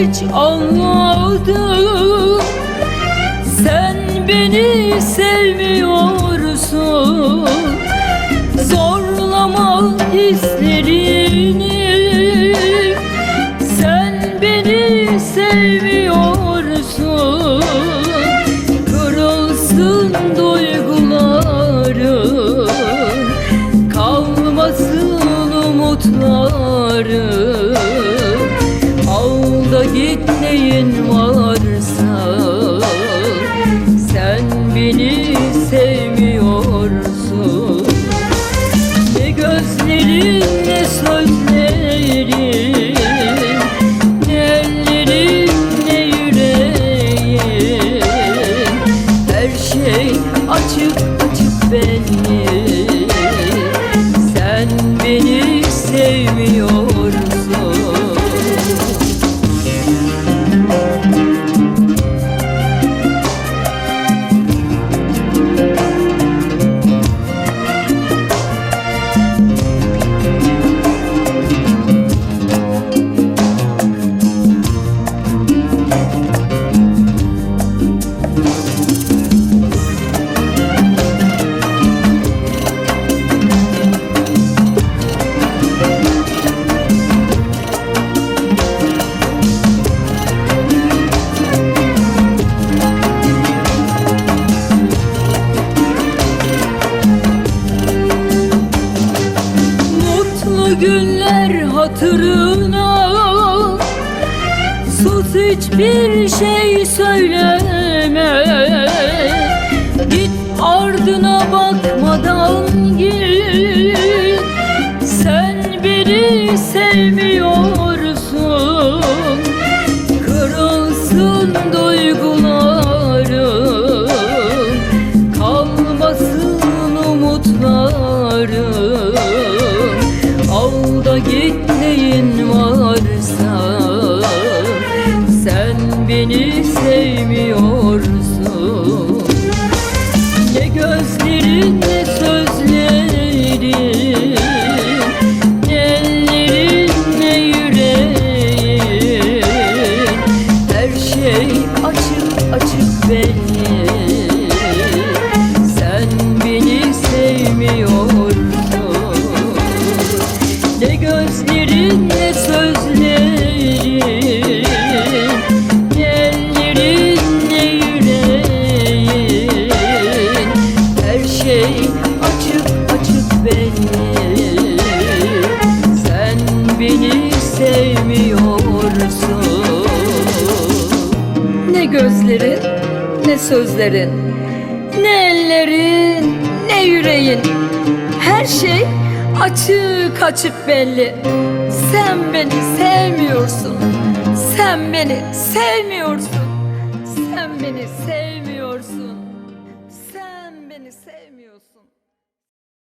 hiç anladım. Sen beni sevmiyorsun. Zorlama hislerini. Sen beni sevmiyorsun. Kırılsın duygularım Kalmasın umutlarım da git neyin varsa Sen beni sevmiyorsun. Ne gözlerin ne sözlerin Ne ellerin ne yüreğin. Her şey açık açık belli. Sen beni sevmiyorsun hatırına. Sus hiçbir şey söyleme. Git ardına bakmadan git beni sevmiyorsun. Ne gözlerin ne sözlerin Ne ellerin ne yüreğin. Her şey açık açık belli. Sen beni sevmiyorsun Ne gözlerin ne sözlerin Ne ellerin ne yüreğin. Her şey açık açık belli. Sen beni sevmiyorsun Sen beni sevmiyorsun Sen beni sevmiyorsun